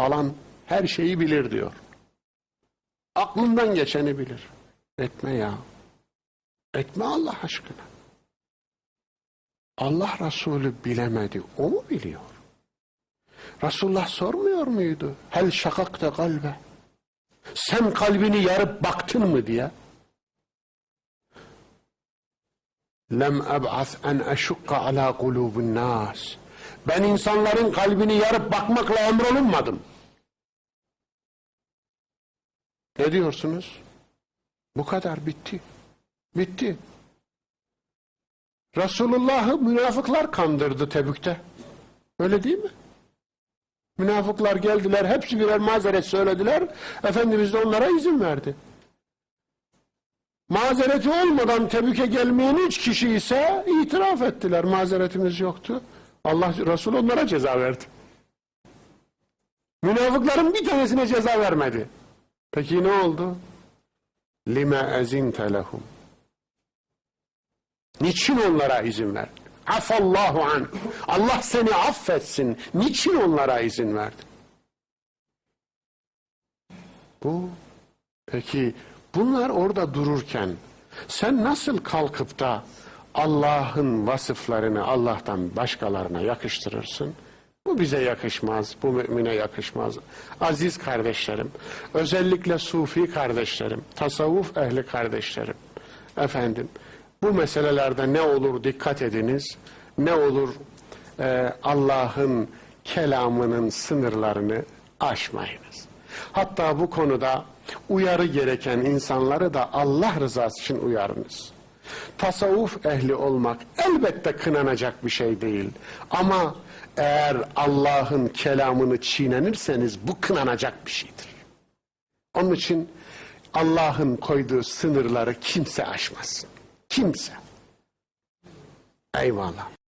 falan her şeyi bilir diyor. Aklından geçeni bilir. Etme ya. Etme Allah aşkına. Allah Resulü bilemedi. O mu biliyor? Resulullah sormuyor muydu? Hel şakakta kalbe. Sen kalbini yarıp baktın mı diye. Lem eb'as en eşukka ala kulubun nas. Ben insanların kalbini yarıp bakmakla emrolunmadım. Ne diyorsunuz? Bu kadar bitti. Bitti. Resulullah'ı münafıklar kandırdı Tebük'te. Öyle değil mi? Münafıklar geldiler, hepsi birer mazeret söylediler. Efendimiz de onlara izin verdi. Mazereti olmadan Tebük'e gelmeyen üç kişi ise itiraf ettiler. Mazeretimiz yoktu. Allah Resul onlara ceza verdi. Münafıkların bir tanesine ceza vermedi. Peki ne oldu? Lime ezinte lehum. Niçin onlara izin verdi? Afallahu an. Allah seni affetsin. Niçin onlara izin verdi? Bu. Peki bunlar orada dururken sen nasıl kalkıp da Allah'ın vasıflarını Allah'tan başkalarına yakıştırırsın? Bu bize yakışmaz, bu mümine yakışmaz. Aziz kardeşlerim, özellikle sufi kardeşlerim, tasavvuf ehli kardeşlerim, efendim, bu meselelerde ne olur dikkat ediniz, ne olur e, Allah'ın kelamının sınırlarını aşmayınız. Hatta bu konuda uyarı gereken insanları da Allah rızası için uyarınız. Tasavvuf ehli olmak elbette kınanacak bir şey değil. Ama eğer Allah'ın kelamını çiğnenirseniz bu kınanacak bir şeydir. Onun için Allah'ın koyduğu sınırları kimse aşmasın. Kimse. Eyvallah.